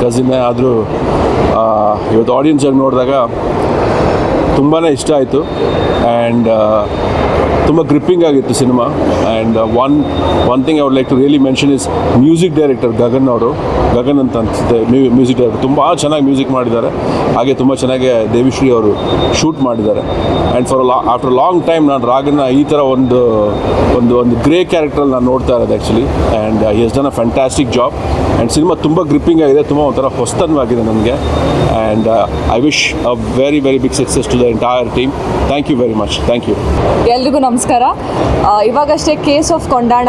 ಕಸಿನ್ನೇ ಆದರೂ ಇವತ್ತು ಆಡಿಯನ್ಸಲ್ಲಿ ನೋಡಿದಾಗ ತುಂಬಾ ಇಷ್ಟ ಆಯಿತು. ಆ್ಯಂಡ್ ತುಂಬ ಗ್ರಿಪ್ಪಿಂಗ್ ಆಗಿತ್ತು cinema. And one one thing I would like to really mention is music director Gagan ಅವರು. ಗಗನ್ ಅಂತ ಅನಿಸುತ್ತೆ ಮ್ಯೂಸಿಕ್ ಡೈರೆಕ್ಟರ್ ತುಂಬ ಚೆನ್ನಾಗಿ ಮ್ಯೂಸಿಕ್ ಮಾಡಿದ್ದಾರೆ. ಹಾಗೆ ತುಂಬ ಚೆನ್ನಾಗಿ ದೇವಿಶ್ರೀ ಅವರು ಶೂಟ್ ಮಾಡಿದ್ದಾರೆ. ಆ್ಯಂಡ್ ಫಾರ್ ಲಾ ಆಫ್ಟರ್ ಲಾಂಗ್ ಟೈಮ್ ನಾನು ರಾಗನ್ನ ಈ ಥರ ಒಂದು ಒಂದು ಒಂದು ಗ್ರೇ ಕ್ಯಾರೆಕ್ಟ್ರಲ್ಲಿ ನಾನು ನೋಡ್ತಾ ಇರೋದು actually and has done a fantastic job and cinema ತುಂಬ ಗ್ರಿಪ್ಪಿಂಗ್ ಆಗಿದೆ, ತುಂಬ ಒಂಥರ ಹೊಸ್ತನವಾಗಿದೆ ನನಗೆ and I wish a very very big success to the entire team thank you very much thank you ಎಲ್ರಿಗೂ ನಮಸ್ಕಾರ. ಇವಾಗಷ್ಟೇ case of Kondana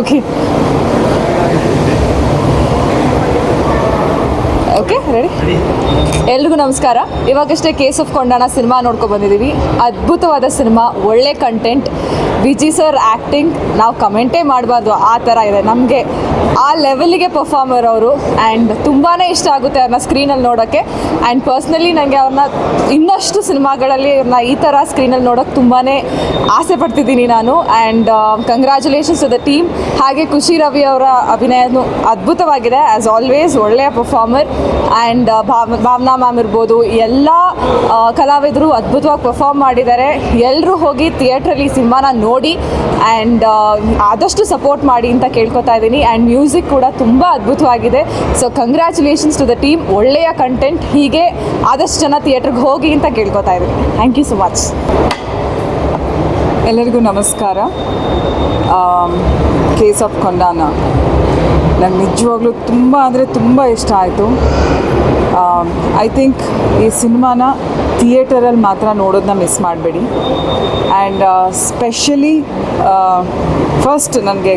okay okay ready ಎಲ್ರಿಗೂ ನಮಸ್ಕಾರ. ಇವಾಗಷ್ಟೇ ಕೇಸ್ ಆಫ್ ಕೊಂಡಾಣ ಸಿನಿಮಾ ನೋಡ್ಕೊಂಡು ಬಂದಿದ್ದೀವಿ. ಅದ್ಭುತವಾದ ಸಿನಿಮಾ ಒಳ್ಳೆ ಕಂಟೆಂಟ್ ವಿಜಿ ಸರ್ ಆ್ಯಕ್ಟಿಂಗ್ ನಾವು ಕಮೆಂಟೇ ಮಾಡಬಾರ್ದು. ಆ ಥರ ಇದೆ. ನಮಗೆ ಆ ಲೆವೆಲ್ಗೆ ಪರ್ಫಾರ್ಮರ್ ಅವರು ಆ್ಯಂಡ್ ತುಂಬಾ ಇಷ್ಟ ಆಗುತ್ತೆ ಅವ್ರನ್ನ ಸ್ಕ್ರೀನಲ್ಲಿ ನೋಡೋಕ್ಕೆ ಆ್ಯಂಡ್ ಪರ್ಸ್ನಲಿ ನನಗೆ ಅವ್ರನ್ನ ಇನ್ನಷ್ಟು ಸಿನಿಮಾಗಳಲ್ಲಿ ಅವ್ರನ್ನ ಈ ಥರ ಸ್ಕ್ರೀನಲ್ಲಿ ನೋಡೋಕ್ಕೆ ತುಂಬಾ ಆಸೆ ಪಡ್ತಿದ್ದೀನಿ ನಾನು. And congratulations to the team ಹಾಗೆ ಖುಷಿ ರವಿ ಅವರ ಅಭಿನಯನೂ ಅದ್ಭುತವಾಗಿದೆ ಆ್ಯಸ್ ಆಲ್ವೇಸ್ ಒಳ್ಳೆಯ ಪರ್ಫಾರ್ಮರ್ ಆ್ಯಂಡ್ ಭಾವ, ಭಾವನಾ ಮ್ಯಾಮ್ ಇರ್ಬೋದು ಎಲ್ಲ ಕಲಾವಿದರು ಅದ್ಭುತವಾಗಿ ಪರ್ಫಾರ್ಮ್ ಮಾಡಿದ್ದಾರೆ. ಎಲ್ಲರೂ ಹೋಗಿ ಥಿಯೇಟ್ರಲ್ಲಿ ಸಿನಿಮಾನ ನೋಡಿ ಆ್ಯಂಡ್ ಆದಷ್ಟು ಸಪೋರ್ಟ್ ಮಾಡಿ ಅಂತ ಕೇಳ್ಕೊತಾ ಇದ್ದೀನಿ. ಆ್ಯಂಡ್ ಮ್ಯೂಸಿಕ್ ಕೂಡ ತುಂಬ ಅದ್ಭುತವಾಗಿದೆ. So congratulations to the team ಒಳ್ಳೆಯ ಕಂಟೆಂಟ್ ಹೀಗೆ ಆದಷ್ಟು ಜನ ಥಿಯೇಟ್ರಿಗೆ ಹೋಗಿ ಅಂತ ಕೇಳ್ಕೊತಾ ಇದ್ದೀನಿ ಥ್ಯಾಂಕ್ ಯು ಸೊ ಮಚ್ ಎಲ್ಲರಿಗೂ ನಮಸ್ಕಾರ. ಕೇಸ್ ಆಫ್ ಕೊಂಡಾನ ನಂಗೆ ನಿಜವಾಗ್ಲೂ ತುಂಬ ಅಂದರೆ ತುಂಬ ಇಷ್ಟ ಆಯಿತು. ಐ ಥಿಂಕ್ ಈ ಸಿನಿಮಾನ ಥಿಯೇಟರಲ್ಲಿ ಮಾತ್ರ ನೋಡೋದನ್ನ ಮಿಸ್ ಮಾಡಬೇಡಿ. ಆ್ಯಂಡ್ ಸ್ಪೆಷಲಿ ಫಸ್ಟ್ ನನಗೆ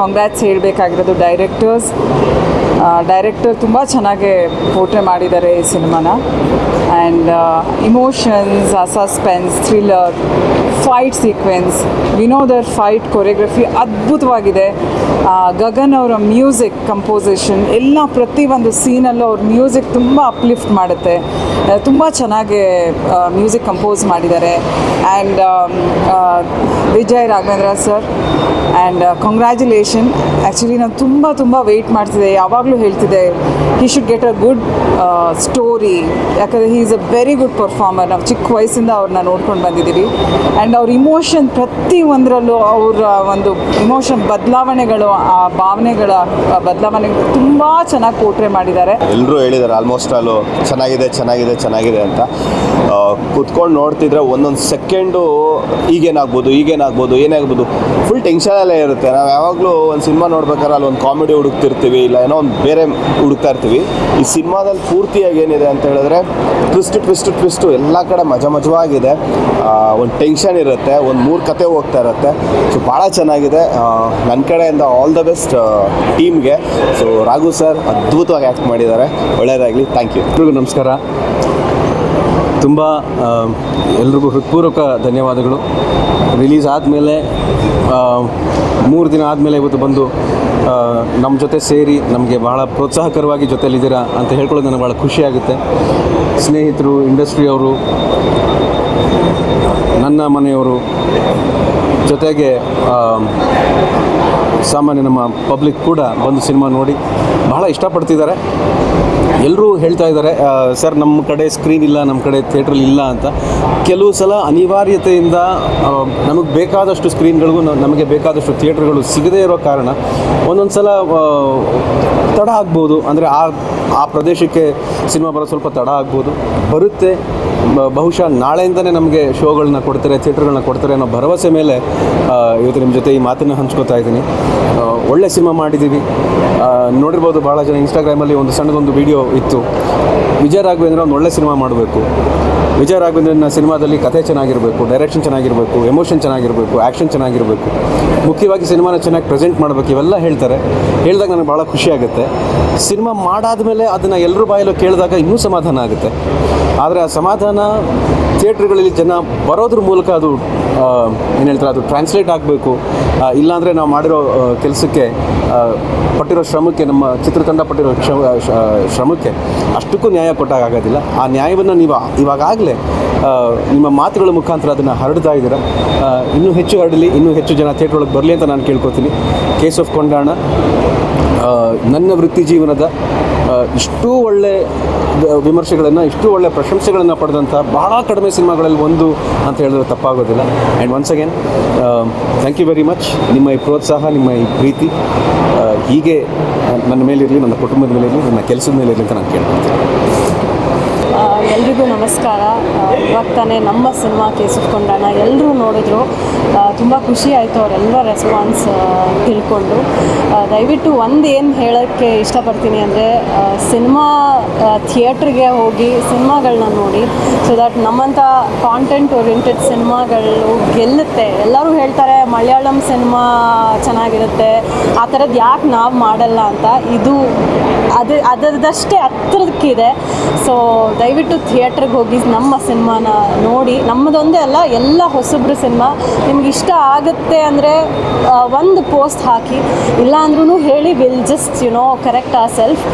ಕಾಂಗ್ರ್ಯಾಟ್ಸ್ ಹೇಳಬೇಕಾಗಿರೋದು ಡೈರೆಕ್ಟರ್ಸ್ ಡೈರೆಕ್ಟರ್ ತುಂಬ ಚೆನ್ನಾಗಿ ಪೋರ್ಟ್ರೇ ಮಾಡಿದ್ದಾರೆ ಈ ಸಿನಿಮಾನ. And emotions suspense thriller fight sequence ವಿನೋದರ್ fight choreography ಅದ್ಭುತವಾಗಿದೆ. ಗಗನ್ ಅವರ ಮ್ಯೂಸಿಕ್ ಕಂಪೋಸಿಷನ್ ಎಲ್ಲ ಪ್ರತಿಯೊಂದು ಸೀನಲ್ಲೂ ಅವ್ರ ಮ್ಯೂಸಿಕ್ ತುಂಬ ಅಪ್ಲಿಫ್ಟ್ ಮಾಡುತ್ತೆ. ತುಂಬ ಚೆನ್ನಾಗಿ ಮ್ಯೂಸಿಕ್ ಕಂಪೋಸ್ ಮಾಡಿದ್ದಾರೆ. And Vijay Raghavendra sir and congratulation actually ನಾನು ತುಂಬ ತುಂಬ ವೆಯ್ಟ್ ಮಾಡ್ತಿದ್ದೆ. ಯಾವಾಗಲೂ ಹೇಳ್ತಿದ್ದೆ he should get a good story ಯಾಕಂದರೆ he is a very good performer ನಾವು ಚಿಕ್ಕ ವಯಸ್ಸಿಂದ ಅವ್ರನ್ನ ನೋಡ್ಕೊಂಡು ಬಂದಿದ್ದೀವಿ. ಆ್ಯಂಡ್ ಅವ್ರ ಇಮೋಷನ್ ಪ್ರತಿ ಒಂದರಲ್ಲೂ ಅವರ ಒಂದು ಇಮೋಷನ್ ಬದಲಾವಣೆಗಳು, ಆ ಭಾವನೆಗಳ ಬದಲಾವಣೆ ತುಂಬ ಚೆನ್ನಾಗಿ ಪೋರ್ಟ್ರೆ ಮಾಡಿದ್ದಾರೆ. ಎಲ್ಲರೂ ಹೇಳಿದ್ದಾರೆ ಆಲ್ಮೋಸ್ಟ್ ಆಲು ಚೆನ್ನಾಗಿದೆ ಚೆನ್ನಾಗಿದೆ ಚೆನ್ನಾಗಿದೆ ಅಂತ. ಕುತ್ಕೊಂಡು ನೋಡ್ತಿದ್ರೆ ಒಂದೊಂದು ಸೆಕೆಂಡು ಈಗೇನಾಗ್ಬೋದು ಈಗೇನಾಗ್ಬೋದು, ಏನಾಗ್ಬೋದು ಫುಲ್ ಟೆನ್ಷನಲ್ಲೇ ಇರುತ್ತೆ. ನಾವು ಯಾವಾಗಲೂ ಒಂದು ಸಿನಿಮಾ ನೋಡ್ಬೇಕಾದ್ರೆ ಅಲ್ಲಿ ಒಂದು ಕಾಮಿಡಿ ಹುಡುಕ್ತಿರ್ತೀವಿ, ಇಲ್ಲ ಏನೋ ಒಂದು ಬೇರೆ ಹುಡುಕ್ತಾ ಇರ್ತೀವಿ. ಈ ಸಿನಿಮಾದಲ್ಲಿ ಪೂರ್ತಿಯಾಗಿ ಏನಿದೆ ಅಂತ ಹೇಳಿದ್ರೆ ಟ್ವಿಸ್ಟ್ ಟ್ವಿಸ್ಟ್ ಟ್ವಿಸ್ಟು ಎಲ್ಲ ಕಡೆ ಮಜಾ ಮಜವಾಗಿದೆ. ಒಂದು ಟೆನ್ಷನ್ ಇರುತ್ತೆ, ಒಂದು ಮೂರು ಕತೆ ಹೋಗ್ತಾ ಇರುತ್ತೆ. ಸೊ ಭಾಳ ಚೆನ್ನಾಗಿದೆ. ನನ್ನ ಕಡೆಯಿಂದ ಆಲ್ ದ ಬೆಸ್ಟ್ ಟೀಮ್ಗೆ ಸೊ ರಾಘು ಸರ್ ಅದ್ಭುತವಾಗಿ ಆ್ಯಕ್ಟ್ ಮಾಡಿದ್ದಾರೆ. ಒಳ್ಳೆಯದಾಗಲಿ ಥ್ಯಾಂಕ್ ಯು ಎಲ್ರಿಗೂ ನಮಸ್ಕಾರ. ತುಂಬ ಎಲ್ರಿಗೂ ಹೃತ್ಪೂರ್ವಕ ಧನ್ಯವಾದಗಳು. ರಿಲೀಸ್ ಆದಮೇಲೆ ಮೂರು ದಿನ ಆದಮೇಲೆ ಇವತ್ತು ಬಂದು ನಮ್ಮ ಜೊತೆ ಸೇರಿ ನಮಗೆ ಭಾಳ ಪ್ರೋತ್ಸಾಹಕರವಾಗಿ ಜೊತೆಯಲ್ಲಿದ್ದೀರಾ ಅಂತ ಹೇಳ್ಕೊಳ್ಳೋದು ನನಗೆ ಭಾಳ ಖುಷಿಯಾಗುತ್ತೆ ಸ್ನೇಹಿತರು ಇಂಡಸ್ಟ್ರಿಯವರು ನನ್ನ ಮನೆಯವರು ಜೊತೆಗೆ ಸಾಮಾನ್ಯ ನಮ್ಮ ಪಬ್ಲಿಕ್ ಕೂಡ ಬಂದು ಸಿನಿಮಾ ನೋಡಿ ಬಹಳ ಇಷ್ಟಪಡ್ತಿದ್ದಾರೆ. ಎಲ್ಲರೂ ಹೇಳ್ತಾ ಇದ್ದಾರೆ ಸರ್, ನಮ್ಮ ಕಡೆ ಸ್ಕ್ರೀನ್ ಇಲ್ಲ, ನಮ್ಮ ಕಡೆ ಥಿಯೇಟ್ರಲ್ಲಿ ಇಲ್ಲ ಅಂತ. ಕೆಲವು ಸಲ ಅನಿವಾರ್ಯತೆಯಿಂದ ನಮಗೆ ಬೇಕಾದಷ್ಟು ಸ್ಕ್ರೀನ್ಗಳಿಗೂ ನಮಗೆ ಬೇಕಾದಷ್ಟು ಥಿಯೇಟ್ರ್ಗಳು ಸಿಗದೇ ಇರೋ ಕಾರಣ ಒಂದೊಂದು ಸಲ ತಡ ಆಗ್ಬೋದು. ಅಂದರೆ ಆ ಆ ಪ್ರದೇಶಕ್ಕೆ ಸಿನಿಮಾ ಬರೋ ಸ್ವಲ್ಪ ತಡ ಆಗ್ಬೋದು. ಬರುತ್ತೆ. ಬಹುಶಃ ನಾಳೆಯಿಂದನೇ ನಮಗೆ ಶೋಗಳನ್ನ ಕೊಡ್ತಾರೆ ಥಿಯೇಟ್ರ್ಗಳನ್ನ ಕೊಡ್ತಾರೆ ಅನ್ನೋ ಭರವಸೆ ಮೇಲೆ ಇವತ್ತು ನಿಮ್ಮ ಜೊತೆ ಈ ಮಾತನ್ನು ಹಂಚ್ಕೋತಾ ಇದ್ದೀನಿ. ಒಳ್ಳೆ ಸಿನಿಮಾ ಮಾಡಿದ್ದೀವಿ. ನೋಡಿರ್ಬೋದು ಭಾಳ ಜನ ಇನ್ಸ್ಟಾಗ್ರಾಮಲ್ಲಿ ಒಂದು ಸಣ್ಣದೊಂದು ವಿಡಿಯೋ ಇತ್ತು. ವಿಜಯ ರಾಘವೇಂದ್ರ ಒಂದು ಒಳ್ಳೆ ಸಿನಿಮಾ ಮಾಡಬೇಕು. ವಿಜಯ ರಾಘವೇಂದ್ರನ ಸಿನಿಮಾದಲ್ಲಿ ಕಥೆ ಚೆನ್ನಾಗಿರಬೇಕು ಡೈರೆಕ್ಷನ್ ಚೆನ್ನಾಗಿರಬೇಕು ಎಮೋಷನ್ ಚೆನ್ನಾಗಿರಬೇಕು ಆ್ಯಕ್ಷನ್ ಚೆನ್ನಾಗಿರಬೇಕು. ಮುಖ್ಯವಾಗಿ ಸಿನಿಮಾನ ಚೆನ್ನಾಗಿ ಪ್ರೆಸೆಂಟ್ ಮಾಡಬೇಕು ಇವೆಲ್ಲ ಹೇಳ್ತಾರೆ. ಹೇಳಿದಾಗ ನನಗೆ ಭಾಳ ಖುಷಿ ಆಗುತ್ತೆ. ಸಿನಿಮಾ ಮಾಡಾದ್ಮೇಲೆ ಅದನ್ನು ಎಲ್ಲರೂ ಬಾಯಲ್ಲೂ ಕೇಳಿದಾಗ ಇನ್ನೂ ಸಮಾಧಾನ ಆಗುತ್ತೆ. ಆದರೆ ಆ ಸಮಾಧಾನ ಥಿಯೇಟ್ರ್ಗಳಲ್ಲಿ ಜನ ಬರೋದ್ರ ಮೂಲಕ ಅದು ಏನು ಹೇಳ್ತಾರೆ, ಅದು ಟ್ರಾನ್ಸ್ಲೇಟ್ ಆಗಬೇಕು. ಇಲ್ಲಾಂದರೆ ನಾವು ಮಾಡಿರೋ ಕೆಲಸಕ್ಕೆ ಪಟ್ಟಿರೋ ಶ್ರಮಕ್ಕೆ, ನಮ್ಮ ಚಿತ್ರತಂಡ ಪಟ್ಟಿರೋ ಶ್ರಮಕ್ಕೆ ಅಷ್ಟಕ್ಕೂ ನ್ಯಾಯ ಕೊಟ್ಟಾಗ ಆಗೋದಿಲ್ಲ. ಆ ನ್ಯಾಯವನ್ನು ನೀವು ಇವಾಗಲೇ ನಿಮ್ಮ ಮಾತುಗಳ ಮುಖಾಂತರ ಅದನ್ನು ಹರಡ್ತಾ ಇದ್ದೀರಾ? ಇನ್ನೂ ಹೆಚ್ಚು ಹರಡಲಿ, ಇನ್ನೂ ಹೆಚ್ಚು ಜನ ಥಿಯೇಟ್ರ್ ಒಳಗೆ ಬರಲಿ ಅಂತ ನಾನು ಕೇಳ್ಕೊತೀನಿ. ಕೇಸ್ ಆಫ್ ಕೊಂಡಾಣ ನನ್ನ ವೃತ್ತಿ ಜೀವನದ ಇಷ್ಟೂ ಒಳ್ಳೆ ವಿಮರ್ಶೆಗಳನ್ನು, ಇಷ್ಟು ಒಳ್ಳೆ ಪ್ರಶಂಸೆಗಳನ್ನು ಪಡೆದಂಥ ಬಹಳ ಕಡಿಮೆ ಸಿನಿಮಾಗಳಲ್ಲಿ ಒಂದು ಅಂತ ಹೇಳಿದ್ರೆ ತಪ್ಪಾಗೋದಿಲ್ಲ. And once again thank you very much ನಿಮ್ಮ ಈ ಪ್ರೋತ್ಸಾಹ, ನಿಮ್ಮ ಈ ಪ್ರೀತಿ ಹೀಗೆ ನನ್ನ ಮೇಲಿರಲಿ, ನನ್ನ ಕುಟುಂಬದ ಮೇಲಿರಲಿ, ನನ್ನ ಕೆಲಸದ ಮೇಲಿರಲಿ ಅಂತ ನಾನು ಕೇಳ್ಕೊಳ್ತೀನಿ. ಎಲ್ರಿಗೂ ನಮಸ್ಕಾರ. ಇವಾಗ ನಮ್ಮ ಸಿನಿಮಾ ಕೇಸಿಸ್ಕೊಂಡಾಣ ಎಲ್ಲರೂ ನೋಡಿದ್ರು. ತುಂಬ ಖುಷಿ ಆಯಿತು ಅವರೆಲ್ಲ ರೆಸ್ಪಾನ್ಸ್ ತಿಳ್ಕೊಂಡು. ದಯವಿಟ್ಟು ಒಂದು ಏನು ಹೇಳೋಕ್ಕೆ ಇಷ್ಟಪಡ್ತೀನಿ ಅಂದರೆ ಸಿನಿಮಾ ಥಿಯೇಟ್ರಿಗೆ ಹೋಗಿ ಸಿನಿಮಾಗಳನ್ನ ನೋಡಿ ಸೊ ದಟ್ ನಮ್ಮಂಥ ಕಾಂಟೆಂಟ್ ಓರಿಯೆಂಟೆಡ್ ಸಿನಿಮಾಗಳು ಗೆಲ್ಲುತ್ತೆ. ಎಲ್ಲರೂ ಹೇಳ್ತಾರೆ, ಮಲಯಾಳಂ ಸಿನಿಮಾ ಚೆನ್ನಾಗಿರುತ್ತೆ. ಆ ಥರದ್ದು ಯಾಕೆ ನಾವು ಮಾಡಲ್ಲ? ಅಂತ. ಇದು ಅದು, ಅದರದಷ್ಟೇ ಹತ್ರದಕ್ಕಿದೆ ಸೊ ದಯವಿಟ್ಟು ಥಿಯೇಟ್ರಿಗೆ ಹೋಗಿ ನಮ್ಮ ಸಿನಿಮಾನ ನೋಡಿ. ನಮ್ಮದೊಂದೇ ಅಲ್ಲ, ಎಲ್ಲ ಹೊಸಬ್ರು ಸಿನಿಮಾ. ನಿಮ್ಗೆ ಇಷ್ಟ ಆಗುತ್ತೆ ಅಂದರೆ ಒಂದು ಪೋಸ್ಟ್ ಹಾಕಿ. ಇಲ್ಲ ಅಂದ್ರೂ ಹೇಳಿ will just you know correct a self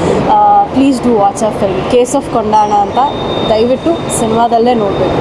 please do watch a film case of Kondana ಅಂತ ದಯವಿಟ್ಟು ಸಿನಿಮಾದಲ್ಲೇ ನೋಡಬೇಕು.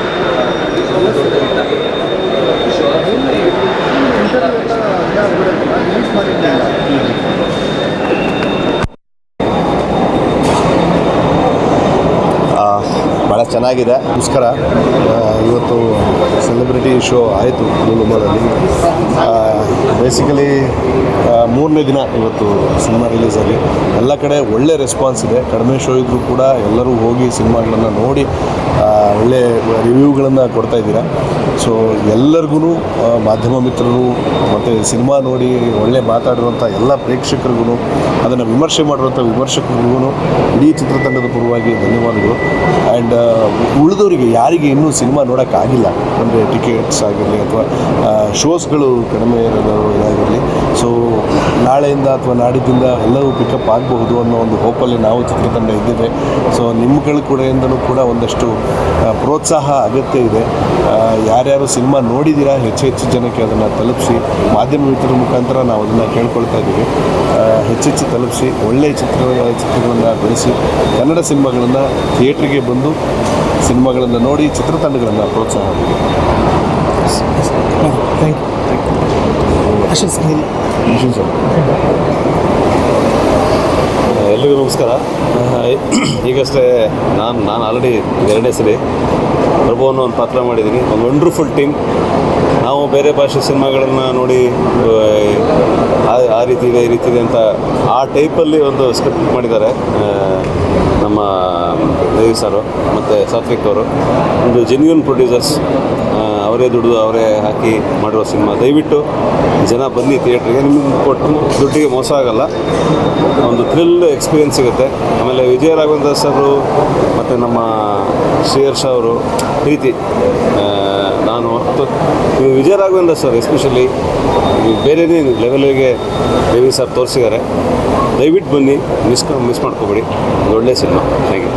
ಭಾಳ ಚೆನ್ನಾಗಿದೆ. ನಮಸ್ಕಾರ. ಇವತ್ತು ಸೆಲೆಬ್ರಿಟಿ ಶೋ ಆಯಿತು ಲೂಲುಮಾಲಲ್ಲಿ ಬೇಸಿಕಲಿ ಮೂರನೇ ದಿನ ಇವತ್ತು ಸಿನಿಮಾ ರಿಲೀಸ್ ಆಗಿ ಎಲ್ಲ ಕಡೆ ಒಳ್ಳೆ ರೆಸ್ಪಾನ್ಸ್ ಇದೆ. ಕಡಿಮೆ ಶೋ ಇದ್ದರೂ ಕೂಡ ಎಲ್ಲರೂ ಹೋಗಿ ಸಿನಿಮಾಗಳನ್ನು ನೋಡಿ ಒಳ್ಳೆ ರಿವ್ಯೂಗಳನ್ನು ಕೊಡ್ತಾ ಇದ್ದೀರಾ. ಸೊ ಎಲ್ಲರಿಗೂ ಮಾಧ್ಯಮ ಮಿತ್ರರು ಮತ್ತು ಸಿನಿಮಾ ನೋಡಿ ಒಳ್ಳೆ ಮಾತಾಡಿರುವಂಥ ಎಲ್ಲ ಪ್ರೇಕ್ಷಕರಿಗೂ ಅದನ್ನು ವಿಮರ್ಶೆ ಮಾಡಿರುವಂಥ ವಿಮರ್ಶಕರಿಗೂ ಇಡೀ ಚಿತ್ರತಂಡದ ಪರವಾಗಿ ಧನ್ಯವಾದಗಳು. ಆ್ಯಂಡ್ ಉಳಿದವರಿಗೆ ಯಾರಿಗೆ ಇನ್ನೂ ಸಿನಿಮಾ ನೋಡೋಕ್ಕಾಗಿಲ್ಲ ಅಂದರೆ ಟಿಕೆಟ್ಸ್ ಆಗಿರಲಿ ಅಥವಾ ಶೋಸ್ಗಳು ಕಡಿಮೆ ಇದಾಗಿರಲಿ. ಸೊ ನಾಳೆಯಿಂದ ಅಥವಾ ನಾಡಿದ್ದಿಂದ ಎಲ್ಲವೂ ಪಿಕಪ್ ಆಗಬಹುದು ಅನ್ನೋ ಒಂದು ಹೋಪಲ್ಲಿ ನಾವು ಚಿತ್ರತಂಡ ಇದ್ದೇವೆ. ಸೊ ನಿಮ್ಮಗಳ ಕಡೆಯಿಂದಲೂ ಕೂಡ ಒಂದಷ್ಟು ಪ್ರೋತ್ಸಾಹ ಅಗತ್ಯ ಇದೆ. ಯಾರ್ಯಾರು ಸಿನಿಮಾ ನೋಡಿದ್ದೀರಾ ಹೆಚ್ಚು ಹೆಚ್ಚು ಜನಕ್ಕೆ ಅದನ್ನು ತಲುಪಿಸಿ, ಮಾಧ್ಯಮ ಮಿತ್ರರ ಮುಖಾಂತರ ನಾವು ಅದನ್ನು ಕೇಳ್ಕೊಳ್ತಾ ಇದ್ದೀವಿ. ಹೆಚ್ಚೆಚ್ಚು ತಲುಪಿಸಿ ಒಳ್ಳೆಯ ಚಿತ್ರ, ಚಿತ್ರಗಳನ್ನು ಬೆಳೆಸಿ ಕನ್ನಡ ಸಿನಿಮಾಗಳನ್ನು ಥಿಯೇಟ್ರಿಗೆ ಬಂದು ಸಿನಿಮಾಗಳನ್ನು ನೋಡಿ ಚಿತ್ರತಂಡಗಳನ್ನು ಪ್ರೋತ್ಸಾಹ ಮಾಡಿ. ಎಲ್ರಿಗೂ ನಮಸ್ಕಾರ. ಈಗಷ್ಟೇ ನಾನು ನಾನು ಆಲ್ರೆಡಿ ಎರಡನೇ ಸರಿ. ಪ್ರಭು ಅನ್ನೋ ಒಂದು ಪಾತ್ರ ಮಾಡಿದ್ದೀನಿ. ಒಂದು ವಂಡ್ರ್ಫುಲ್ ಟೀಮ್ ನಾವು ಬೇರೆ ಭಾಷೆ ಸಿನಿಮಾಗಳನ್ನು ನೋಡಿ ಆ, ರೀತಿ ಇದೆ ಈ ರೀತಿ ಇದೆ ಅಂತ ಆ ಟೈಪಲ್ಲಿ ಒಂದು ಸ್ಕ್ರಿಪ್ಟ್ ಮಾಡಿದ್ದಾರೆ ನಮ್ಮ ದೇವಿ ಸಾರು ಮತ್ತು ಸಾತ್ವಿಕ್ ಅವರು. ಒಂದು ಜೆನ್ಯೂನ್ ಪ್ರೊಡ್ಯೂಸರ್ಸ್ ಅವರೇ ದುಡಿದು ಅವರೇ ಹಾಕಿ ಮಾಡಿರೋ ಸಿನಿಮಾ. ದಯವಿಟ್ಟು ಜನ ಬನ್ನಿ ಥಿಯೇಟ್ರಿಗೆ ನಿಮ್ಗೆ ಕೊಟ್ಟು ದುಡ್ಡಿಗೆ ಮೋಸ ಆಗಲ್ಲ. ಒಂದು ಥ್ರಿಲ್ ಎಕ್ಸ್ಪೀರಿಯನ್ಸ್ ಸಿಗುತ್ತೆ. ಆಮೇಲೆ ವಿಜಯ ರಾಘವೇಂದ್ರ ಸರು ಮತ್ತು ನಮ್ಮ ಶ್ರೀಹರ್ಷ ಅವರು ಪ್ರೀತಿ. ನಾನು ವಿಜಯ ರಾಘವೇಂದ್ರ ಸರ್ ಎಸ್ಪೆಷಲಿ ಬೇರೆನೇ ಲೆವೆಲ್ಗೆ ದೇವಿ ಸರ್ ತೋರಿಸಿದ್ದಾರೆ. ದಯವಿಟ್ಟು ಬನ್ನಿ ಮಿಸ್ ಮಿಸ್ ಮಾಡ್ಕೋಬೇಡಿ. ಒಂದು ಒಳ್ಳೆಯ ಸಿನಿಮಾ ಥ್ಯಾಂಕ್ ಯು